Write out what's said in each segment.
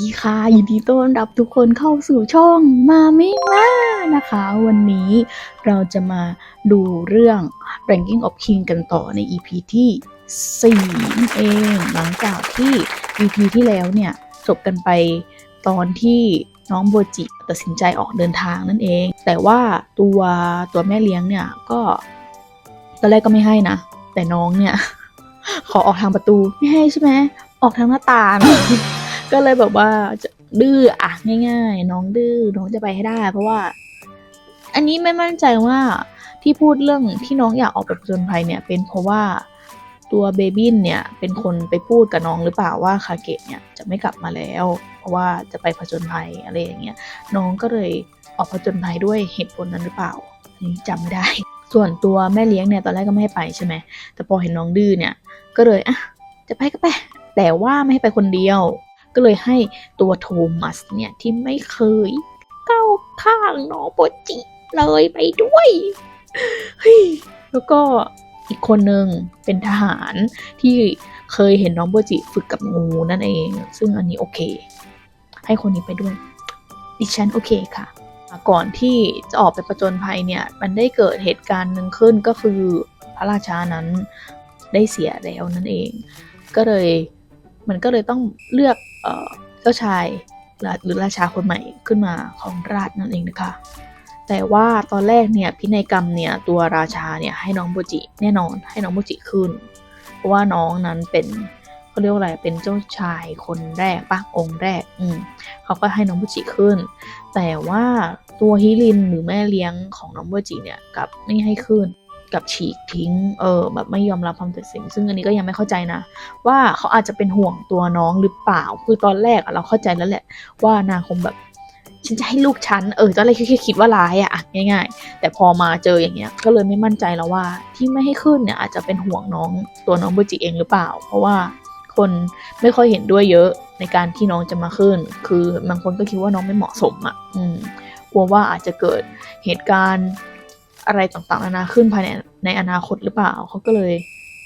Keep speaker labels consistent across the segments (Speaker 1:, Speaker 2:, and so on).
Speaker 1: ดีค่ะยินดีต้อนรับทุกคนเข้าสู่ช่องมามิมานะคะ วันนี้เราจะมาดูเรื่อง Ranking of King กันต่อใน EP ที่ 4 นั่นเอง หลังจากที่ EP ที่แล้วเนี่ยจบกันไปตอนที่น้องโบจิตัดสินใจออกเดินทางนั่นเอง แต่ว่าตัวตัวแม่เลี้ยงเนี่ยก็ตอนแรกก็ไม่ให้นะ แต่น้องเนี่ย ขอออกทางประตูไม่ให้ใช่ไหมออกทางหน้าต่าง ก็เลยแบบว่าดื้ออะง่าย ๆ น้องดื้อน้องจะไปให้ได้ เพราะว่า อันนี้ไม่มั่นใจว่าที่พูดเรื่องที่น้องอยากออกไปผจญภัยเนี่ย เป็นเพราะว่าตัวเบบี้เนี่ยเป็นคนไปพูดกับน้องหรือเปล่าว่าคาเกะเนี่ยจะไม่กลับมาแล้ว เพราะว่าจะไปผจญภัยอะไรอย่างเงี้ยน้องก็เลยออกผจญภัยด้วยเหตุผลนั้นหรือเปล่าอันนี้จำไม่ได้ ส่วนตัวแม่เลี้ยงเนี่ยตอนแรกก็ไม่ให้ไปใช่ไหมแต่พอเห็นน้องดื้อเนี่ยก็เลยอะจะไปก็ไปแต่ว่าไม่ให้ไปคนเดียว ก็เลยให้ตัวโทมัสเนี่ยที่ไม่เคยเก้าข้างน้องโปจิเลยไปด้วยเฮ้ยแล้วก็อีกคนหนึ่งเป็นทหารที่เคยเห็นน้องโปจิฝึกกับงูนั่นเอง ซึ่งอันนี้โอเค ให้คนนี้ไปด้วย ดิฉันโอเคค่ะ ก่อนที่จะออกไปประจนภัยเนี่ย มันได้เกิดเหตุการณ์หนึ่งขึ้นก็คือพระราชานั้นได้เสียแล้วนั่นเอง ก็เลย มันก็เลยต้องเลือกเจ้าชายหรือราชาคนใหม่ขึ้นมาของราชนั่นเองนะคะ แต่ว่าตอนแรกเนี่ยพินัยกรรมเนี่ยตัวราชาเนี่ยให้น้องโบจิแน่นอนให้น้องโบจิขึ้น เพราะว่าน้องนั้นเป็นเขาเรียกว่าอะไรเป็นเจ้าชายคนแรกปะองค์แรก อืมเขาก็ให้น้องโบจิขึ้น แต่ว่าตัวฮิรินหรือแม่เลี้ยงของน้องโบจิเนี่ยกับไม่ให้ขึ้น กับฉีกทิ้ง เออ แบบไม่ยอมรับความตัดสิน ซึ่งอันนี้ก็ยังไม่เข้าใจนะ ว่าเขาอาจจะเป็นห่วงตัวน้องหรือเปล่า คือตอนแรกเราเข้าใจแล้วแหละ ว่านางคงแบบฉันจะให้ลูกฉัน เออตอนแรกแค่คิดว่าร้ายอะอะง่าย ๆ แต่พอมาเจออย่างเงี้ย ก็เลยไม่มั่นใจแล้วว่า ที่ไม่ให้ขึ้นเนี่ยอาจจะเป็นห่วงน้องตัวน้องบุจิเองหรือเปล่า เพราะว่าคนไม่ค่อยเห็นด้วยเยอะในการที่น้องจะมาขึ้น คือบางคนก็คิดว่าน้องไม่เหมาะสมอะอืม กลัวว่าอาจจะเกิดเหตุการณ์ อะไรต่างๆนานาขึ้นภายในในอนาคตหรือเปล่า เขาก็เลย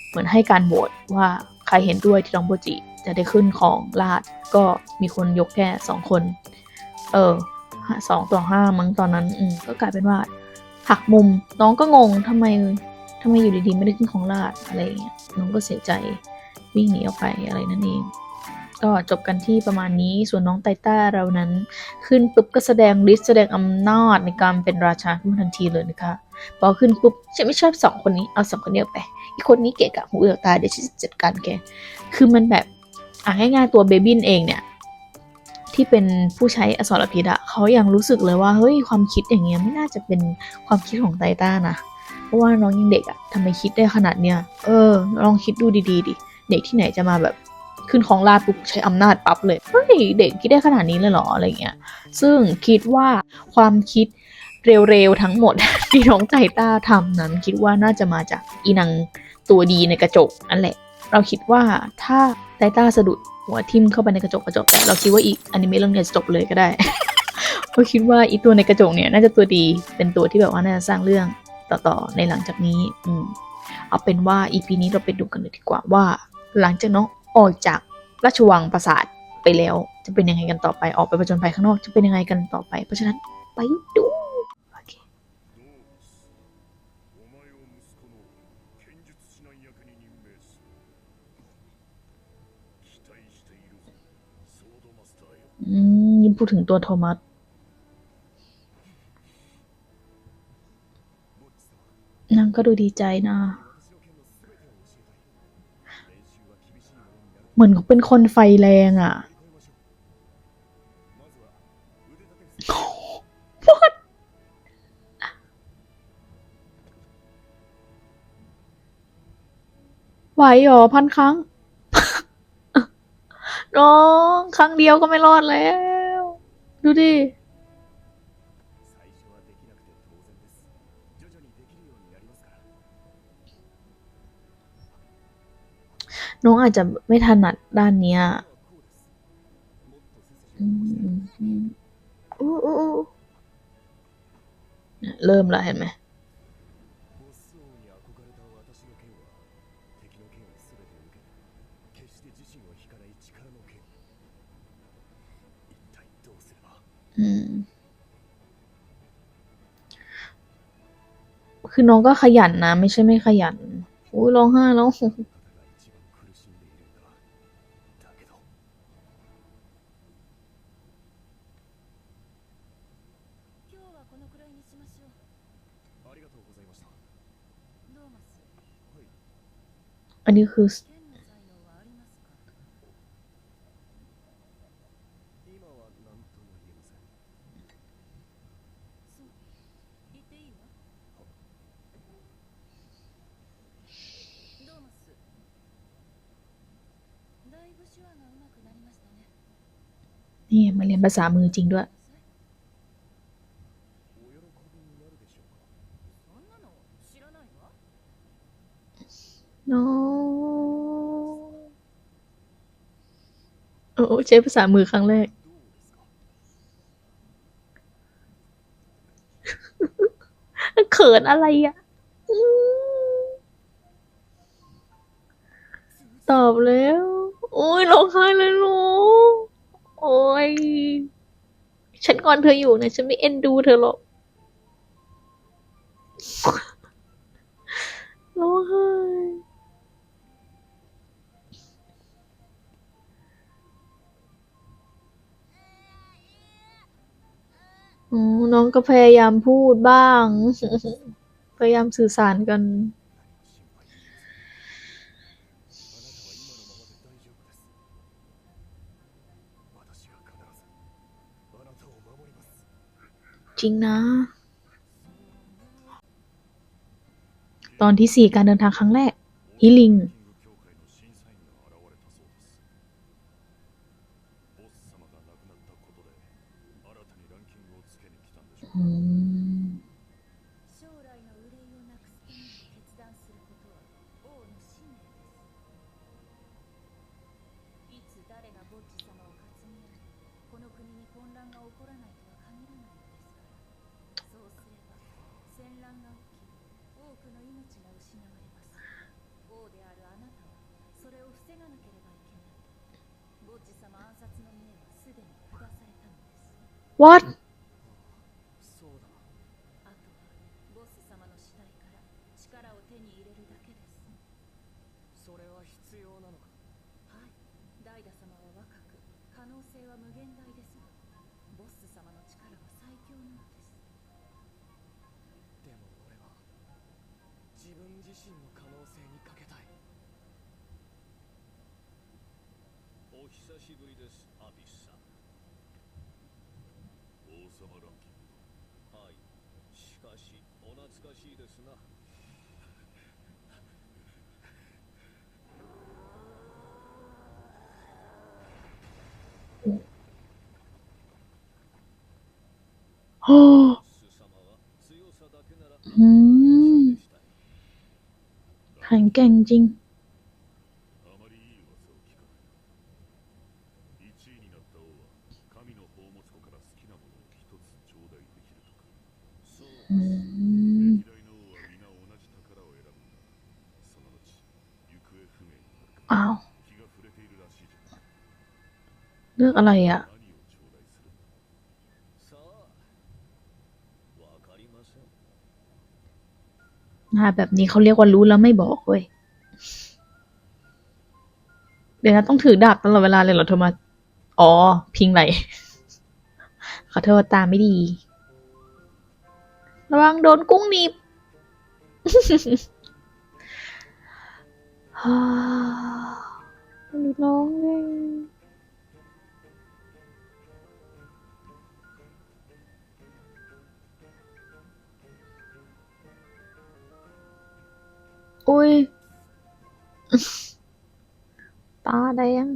Speaker 1: เหมือนให้การโหวตว่าใครเห็นด้วยที่น้องโบจิจะได้ขึ้นของราชก็มีคนยกแค่สองคน เออสองต่อห้ามั้งตอนนั้น อืก็กลายเป็นว่า หักมุมน้องก็งงทำไมทำไมอยู่ดีๆไม่ได้ขึ้นของราชอะไรอย่างเงี้ยน้องก็เสียใจวิ่งหนีออกไปอะไรนั่นเอง ก็จบกันที่ประมาณนี้ส่วนน้องไตต้าเรานั้น ขึ้นปุ๊บก็แสดงฤทธิ์แสดงอำนาจในการเป็นราชาขึ้นมาทันทีเลยนะคะ พอขึ้นปุ๊บฉันไม่ชอบสองคนนี้เอาสองคนนี้ออกไป อีกคนนี้เกะกะหูเอือกตาเดี๋ยวฉันจะจัดการแก คือมันแบบอะง่ายๆตัวเบบินเองเนี่ย ที่เป็นผู้ใช้อสรพิษอะเขายังรู้สึกเลยว่าเฮ้ยความคิดอย่างเงี้ยไม่น่าจะเป็นความคิดของไตต้านะเพราะว่าน้องยังเด็กอะทำไมคิดได้ขนาดเนี้ยเออ ลองคิดดูดีๆดิเด็กที่ไหนจะมาแบบขึ้นของราชปุ๊บใช้อำนาจปั๊บเลยเฮ้ยเด็กคิดได้ขนาดนี้เลยเหรออะไรเงี้ย ซึ่งคิดว่าความคิด เร็วๆทั้งหมด ที่น้องไตต้าทำนั้น คิดว่าน่าจะมาจากอีนังตัวดีในกระจกนั่นแหละ เราคิดว่าถ้าไตต้าสะดุดหัวทิ่มเข้าไปในกระจกกระจกแต่เราคิดว่าอีกอนิเมะเรื่องเนี้ยจะจบเลยก็ได้ เราคิดว่าอีตัวในกระจกเนี่ยน่าจะตัวดีเป็นตัวที่แบบว่าน่าจะสร้างเรื่องต่อๆในหลังจากนี้ อืมเอาเป็นว่าอีพีนี้เราไปดูกันเลยดีกว่าว่า หลังจากน้องออกจากราชวังปราสาทไปแล้ว จะเป็นยังไงกันต่อไปออกไปประจนภัยข้างนอกจะเป็นยังไงกันต่อไป เพราะฉะนั้นไปดู ยิ้มพูดถึงตัวโทมัสนางก็ดูดีใจนะ เหมือนเป็นคนไฟแรงอะ่ะไหวหรอพันครั้ง ร้องครั้งเดียวก็ไม่รอดแล้ว ดูดิ น้องอาจจะไม่ถนัดด้านเนี้ยเริ่มแล้วเห็นไหมืม คือน้องก็ขยันนะ ไม่ใช่ไม่ขยันอุ้ยร้องไห้แล้วอันนี้คือ มาเรียนภาษามือจริงด้วย no โอ้ใช้ภาษามือครั้งแรก เขินอะไรอะ ตอบแล้ว โอ้ยร้องไห้เลยลูก โอ้ย ฉันงอนเธออยู่นะ ฉันไม่เอ็นดูเธอหรอกร้องไห้อ๋อน้องก็พยายามพูดบ้าง พยายามสื่อสารกัน ริงนะ ตอนที่สี่การเดินทางครั้งแรกฮิลิง
Speaker 2: い
Speaker 3: お久しぶりです、アビスさん。王様ランキングはい。しかし、お懐かしいですな。は強さだけなら、
Speaker 1: ลือกอะไรอะ่ะ นาแบบนี้เขาเรียกว่ารู้แล้วไม่บอกเว้ย เดี๋ยวนะต้องถือดาบตลอดเวลาเลยเหรอโทมาอ๋อ พิงไหลขอโทษตาไม่ดี ระวังโดนกุ้งหนีบหนูน้องไง อุ้ย ตาแดง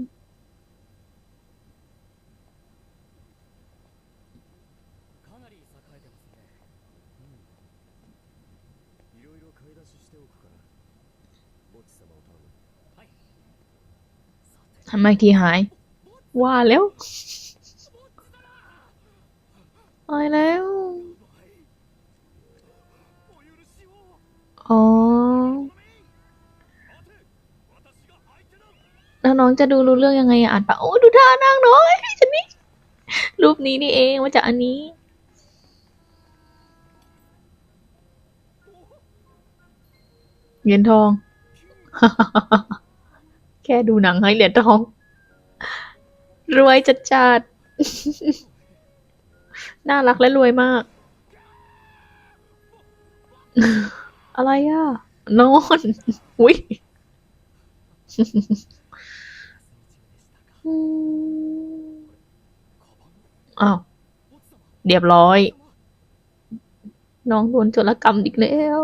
Speaker 1: ทำไมทีหาย ว่าแล้วตายแล้ว อ๋อ แล้วน้องจะดูรู้เรื่องยังไงอ่านปะโอ้ดูท่านั่งน้อยฉันนี่รูปนี้นี่เองมาจากอันนี้เหรียญทอง แค่ดูหนังให้เหรียญทอง รวยจัดจัดๆน่ารักและรวยมาก อะไรอะ นอน อุ้ย อ้าว เรียบร้อย น้องโดนโจรกรรมอีกแล้ว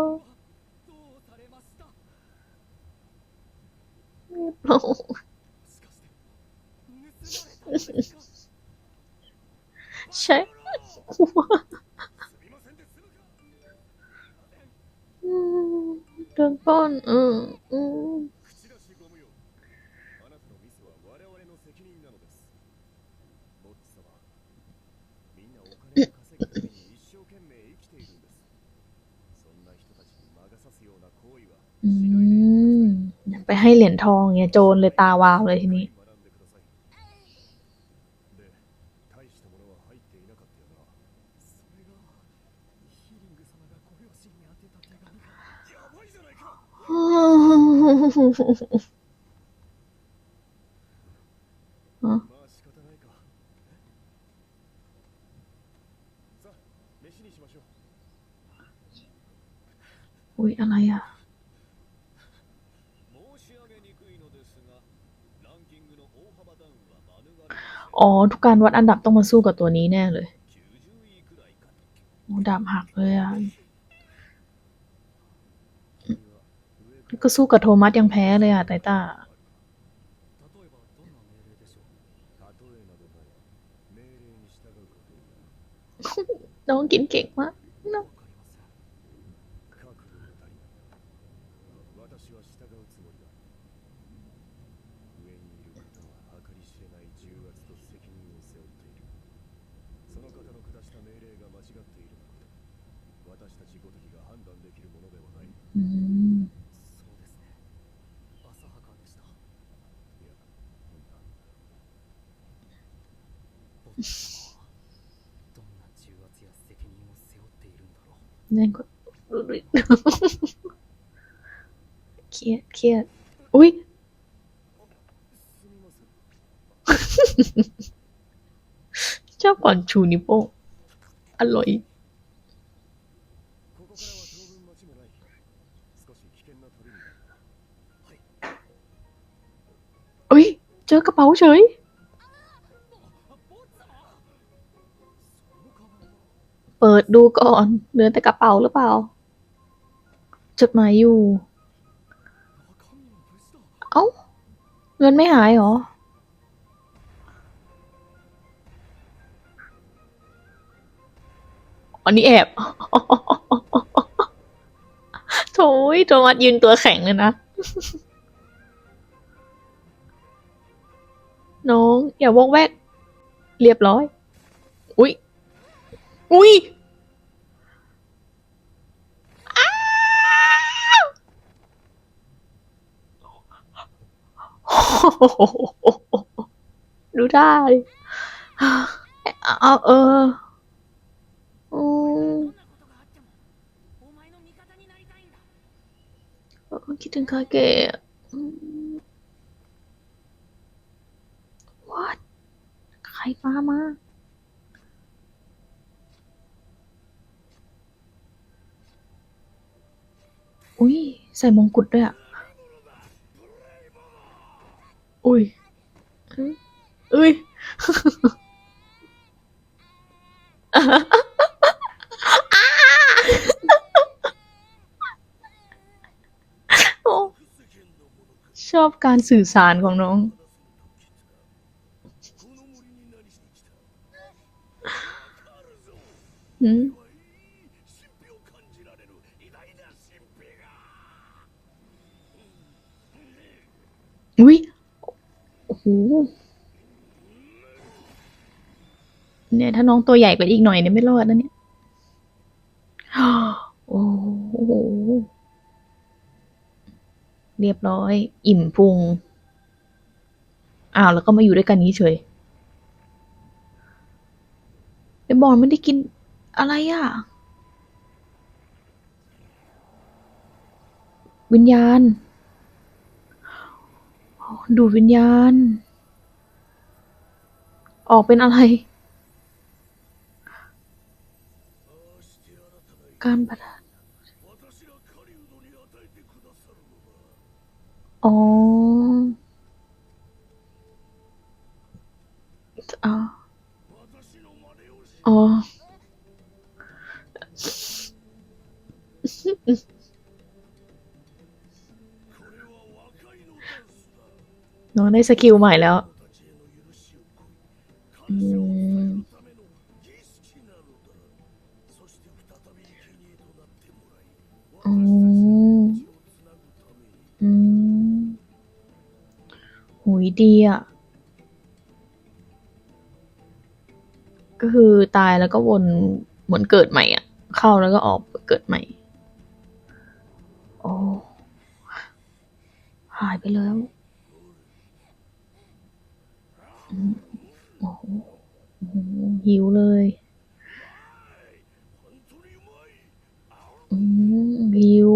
Speaker 1: เรียบร้อยใช่กลัวโนป้อนอืมอืม ไปให้เหรียญทองเงี้ยโจรเลยตาวาวเลยทีนี้ อุ้ยอะไรอะ อ๋อ ทุกการวัดอันดับต้องมาสู้กับตัวนี้แน่เลยโอดาบหักเลยอะ ก็สู้กับโทมัสยังแพ้เลยอะไตต้าน้องกินเก่งมากน้อ
Speaker 3: ง
Speaker 1: นั่นก็เครียดเครียดอุ้ยเจ้าก่อนชูนิโป้อร่อย
Speaker 4: เอ้
Speaker 1: ย เจอกระเป๋าเฉย ปิดดูก่อนเหลือแต่กระเป๋าหรือเปล่า จดหมายอยู่ เอา้า เงินไม่หายหรอ อันนี้แอบโถยโทมัสยืนตัวแข็งเลยนะ น้อง อย่าวกแวก เรียบร้อย อุ๊ยอุ๊ย ดูได้เอาเออคิดถึงคาเกะ What ใครฟ้ามาอุ้ยใส่มงกุฎด้วยอะ อุ้ยอุ้ยชอบการสื่อสารของน้อง อืมอุ้ย เนี่ย ถ้าน้องตัวใหญ่กว่าอีกหน่อยเนี่ยไม่รอดนะเนี่ย โอ้โห เรียบร้อย อิ่มพุง อ้าว แล้วก็มาอยู่ด้วยกันนี้เฉยไอบอลไม่ได้กินอะไรอะ วิญญาณ ดูดวิญญาณ ออกเป็นอะไร การประทานอ๋ออ๋ออ๋อ ได้สกิลใหม่แล้วอืมอืมอืมหุยดีอะ ก็คือตายแล้วก็วนเหมือนเกิดใหม่อะ เข้าแล้วก็ออกเกิดใหม่ โอ้ หายไปแล้ว อืม หหิวเลยหิว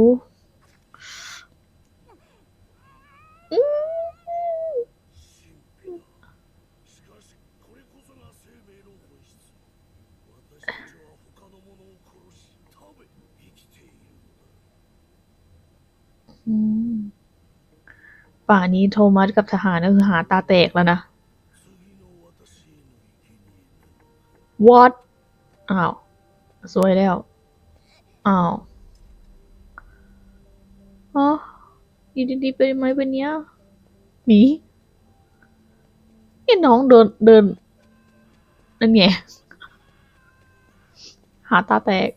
Speaker 1: ป่านี้โทมัสกับทหารก็คือหาตาแตกแล้วนะ what อ้าว สวยแล้ว อ้าวอ๋ออยู่ดีๆไปไหมเป็นเนี้ยหมีนี่น้องเดินเดินนั่นไงหาตาแตก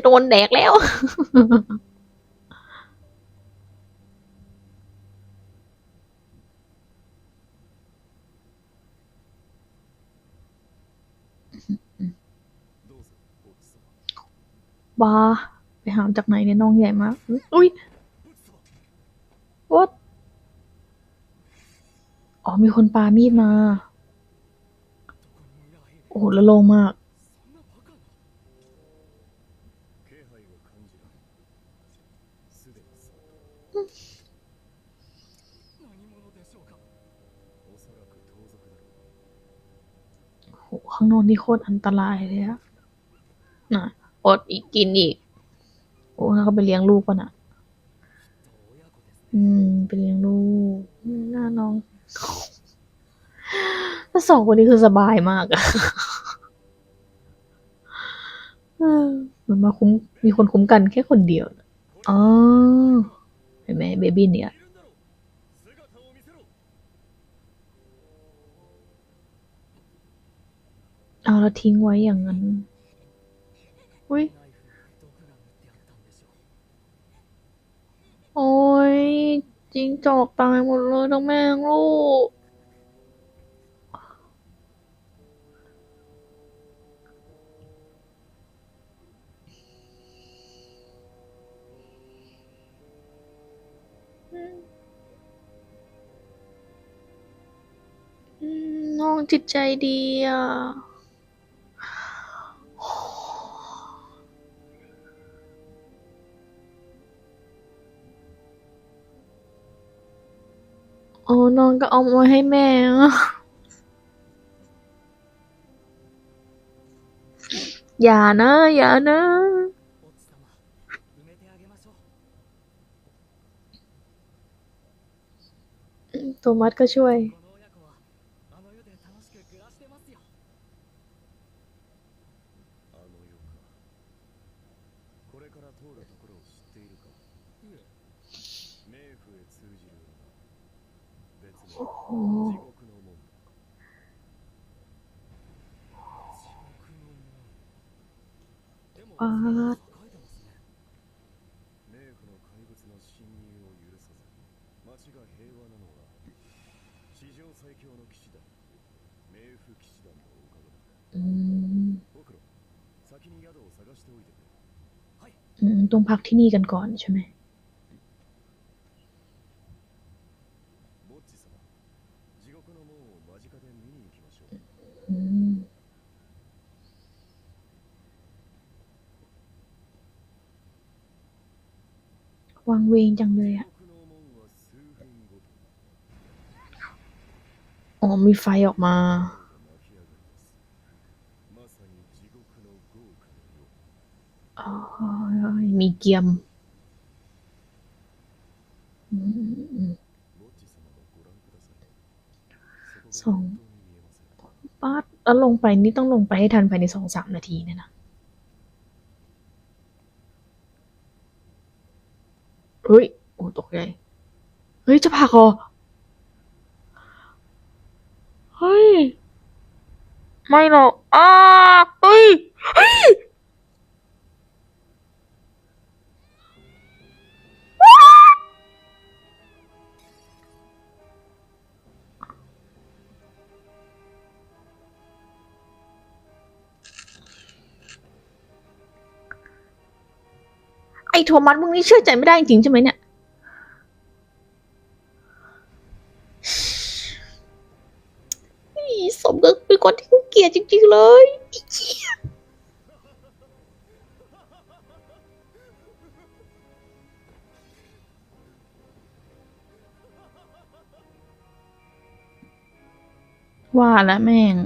Speaker 1: ะโดนแดกแล้ว บาไปหามจากไหนเนี่ยน้องใหญ่มาก อุ้ย what อ๋อมีคนปามีดมา โอ้โหละโลงมาก ข้างนอกนี่โคตรอันตรายเลยอะนะอดอีกกินอีก โอ้แล้วก็ไปเลี้ยงลูกป่ะนะอืม ไปเลี้ยงลูก หน้าน้องถ้าสองคนนี้คือสบายมากอะเหมือนมาคุ้ม มีคนคุ้มกันแค่คนเดียว อ๋อ เห็นไหมเบบี้เนี่ย เอาแล้วทิ้งไว้อย่างนั้น อุ้ย โอ้ยจิงจอกตายหมดเลยทั้งแม่งลูก อืมน้องจิตใจดีอะ โอ้น้องก็เอามาให้แม่ออย่านะ อย่านะ ตัวมัดก็ช่วย ออืมต้องพักที่นี่กันก่อนใช่ไหม วังเวงจังเลยอะอ๋อมีไฟออกมาอมีเกียม
Speaker 4: สอง
Speaker 1: ปัดแล้วลงไปนี่ต้องลงไปให้ทันภายในสองสามนาทีเนี่ยนะ ตกใจ เฮ้ย จะผักเหรอ เฮ้ย ไม่หรอกอ้าเฮ้ย เฮ้ยไอ้โทมัสมึงนี่เชื่อใจไม่ได้จริงใช่ไหมเนี่ย สมกับเป็นคนที่เกลียดจริง ๆ เลยหว่าล้วแม่ง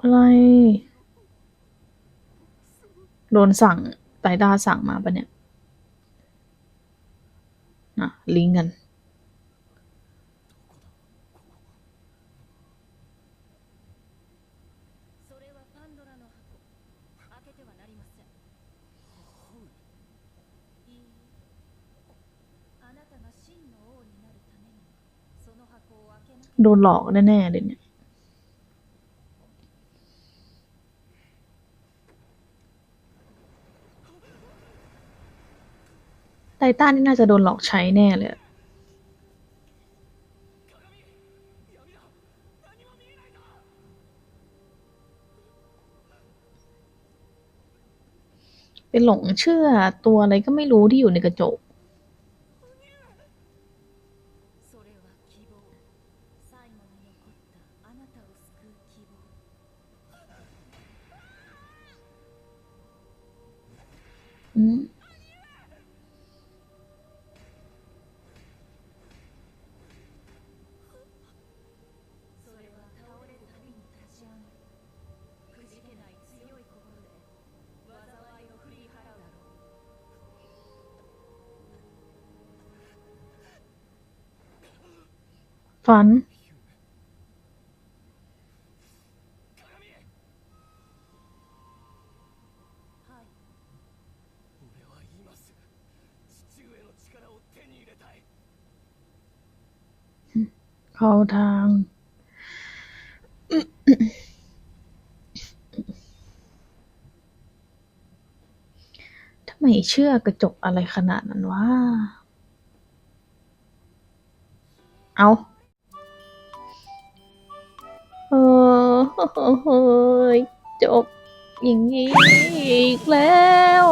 Speaker 1: อะไร โดนสั่งไตดาสั่งมาปะเนี่ย นะลิงกัน โดนหลอกแน่ๆเลยเนี่ย ไททันนี่น่าจะโดนหลอกใช้แน่เลยเป็นหลงเชื่อตัวอะไรก็ไม่รู้ที่อยู่ในกระจก ฝัน เขาทาง ทำไมเชื่อกระจกอะไรขนาดนั้นวะ เอา เออเฮ้ยจบอย่างนี้อีกแล้ว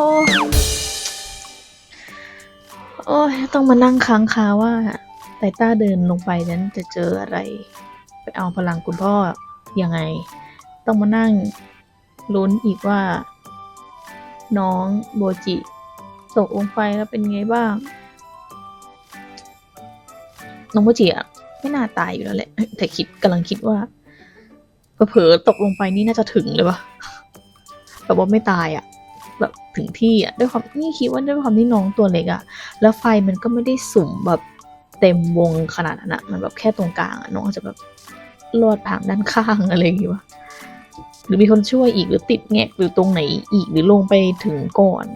Speaker 1: โอ้ยต้องมานั่งค้างคาว่าไตต้าเดินลงไปนั้นจะเจออะไร ไปเอาพลังคุณพ่อยังไง ต้องมานั่งลุ้นอีกว่า น้องโบจิตกลงไปแล้วเป็นไงบ้าง น้องโบจิอะไม่น่าตายอยู่แล้วแหละแต่คิดกำลังคิดว่า เผลอตกลงไปนี่น่าจะถึงเลยวะแบบว่าไม่ตายอะแบบถึงที่อะด้วยความนี่คิดว่าด้วยความที่น้องตัวเล็กอะแล้วไฟมันก็ไม่ได้สุ่มแบบเต็มวงขนาดนั้นอะมันแบบแค่ตรงกลางอะน้องอาจจะแบบลอดผ่านด้านข้างอะไรอย่างงี้วะหรือมีคนช่วยอีกหรือติดแงกหรือตรงไหนอีกหรือลงไปถึงก่อน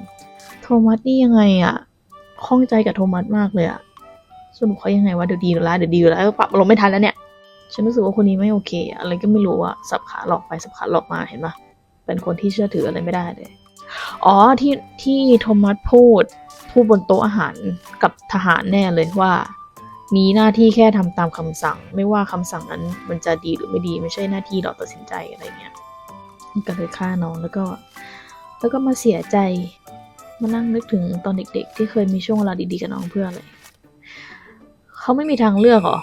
Speaker 1: โทมัสนี่ยังไงอะข้องใจกับโทมัสมากเลยอะสรุปเขายังไงวะเดี๋ยวดีแล้วเดี๋ยวดีแล้วปรับลงไม่ทันแล้วเนี่ย ฉันรู้สึกว่าคนนี้ไม่โอเค อะไรก็ไม่รู้อะสับขาหลอกไปสับขาหลอกมาเห็นปะเป็นคนที่เชื่อถืออะไรไม่ได้เลย อ๋อที่ที่โทมัสพูดพูดบนโต๊ะอาหารกับทหารแน่เลยว่า มีหน้าที่แค่ทำตามคำสั่ง ไม่ว่าคำสั่งนั้นมันจะดีหรือไม่ดีไม่ใช่หน้าที่เราตัดสินใจอะไรเงี้ยก็เลยฆ่าน้องแล้วก็ แล้วก็มาเสียใจมานั่งนึกถึงตอนเด็กๆ ที่เคยมีช่วงเวลาดีๆกับน้องเพื่อนเลย เขาไม่มีทางเลือกหรอ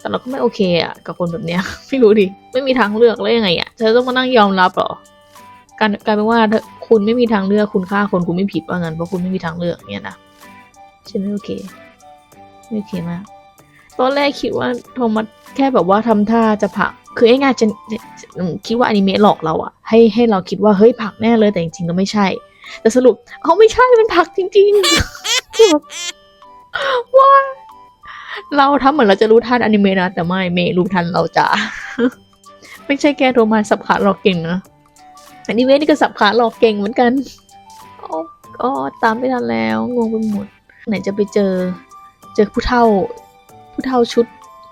Speaker 1: แต่เราก็ไม่โอเคอะกับคนแบบเนี้ย ไม่รู้ดิ ไม่มีทางเลือกแล้วยังไงอะเธอต้องมานั่งยอมรับหรอการกลายเป็นว่าคุณไม่มีทางเลือกคุณฆ่าคนคุณไม่ผิดว่างั้นเพราะคุณไม่มีทางเลือกเนี่ยนะฉันไม่โอเค ไม่โอเคมากตอนแรกคิดว่าโทมัสแค่แบบว่าทำท่าจะผัก คือไอ้งานจะคิดว่าอนิเมะหลอกเราอะให้ให้เราคิดว่าเฮ้ยผักแน่เลยแต่จริงๆก็ไม่ใช่ แต่สรุปเอาไม่ใช่มันผักจริงๆว่า เราทำเหมือนเราจะรู้ทันอนิเมะนะ แต่ไม่เมรู้ทันเราจะไม่ใช่แค่โทรมัสสับขาหลอกเก่งนะอนิเมะนี่ก็สับขาหลอกเก่งเหมือนกันโอ้ก็ตามไม่ทันแล้วงงไปหมด ไหนจะไปเจอ เจอผู้เฒ่า ผู้เฒ่าชุด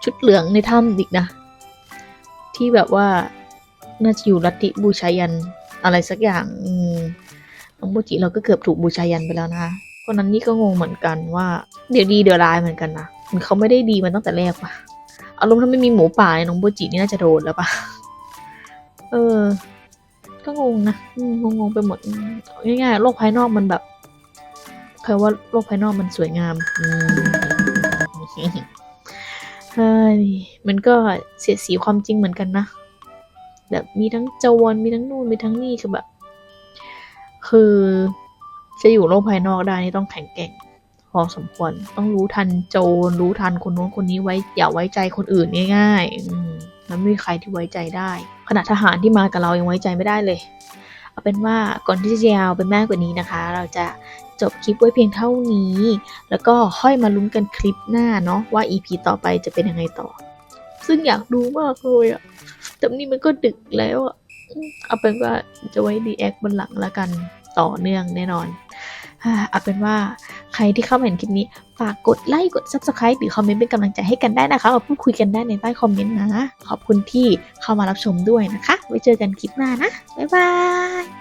Speaker 1: ชุดเหลืองในถ้ำอีกนะ ที่แบบว่าน่าจะอยู่ลัทธิบูชายันอะไรสักอย่างน้องโบจิเราก็เกือบถูกบูชายันไปแล้วนะคะคนนั้นนี่ก็งงเหมือนกันว่า เดี๋ยวดีเดี๋ยวร้ายเหมือนกันนะ มันเขาไม่ได้ดีมันตั้งแต่แรกปะอารมณ์ถ้าไม่มีหมูป่าเนี่ยน้องโบจินี่น่าจะโดนแล้วปะเออ ก็งงนะอืมงงไปหมดง่ายๆโลกภายนอกมันแบบเคยว่าโลกภายนอกมันสวยงามอืเฮ้ยมันก็เสียสีความจริงเหมือนกันนะแบบมีทั้งโจรมีทั้งนู่นมีทั้งนี่คือแบบ คือจะอยู่โลกภายนอกได้นี่ต้องแข็งแกร่ง พอสมควร ต้องรู้ทันโจรรู้ทันคนโน้นคนนี้ไว้อย่าไว้ใจคนอื่นง่ายๆมันไม่มีใครที่ไว้ใจได้ขณะทหารที่มากับเรายังไว้ใจไม่ได้เลย เอาเป็นว่าก่อนที่จะยาวไปมากกว่านี้นะคะ เราจะจบคลิปไว้เพียงเท่านี้ แล้วก็ค่อยมาลุ้นกันคลิปหน้าเนาะว่า EP ต่อไปจะเป็นยังไงต่อ ซึ่งอยากดูมากเลยอะแต่นี่มันก็ดึกแล้วอะเอาเป็นว่าจะไว้ดีแอคบนหลังละกันต่อเนื่องแน่นอน เอาเป็นว่าใครที่เข้ามาเห็นคลิปนี้ ฝากกดไลค์กด subscribe หรือคอมเมนต์เป็นกำลังใจให้กันได้นะคะมาพูดคุยกันได้ในใต้คอมเมนต์นะ ขอบคุณที่เข้ามารับชมด้วยนะคะ ไว้เจอกันคลิปหน้านะ บ๊ายบาย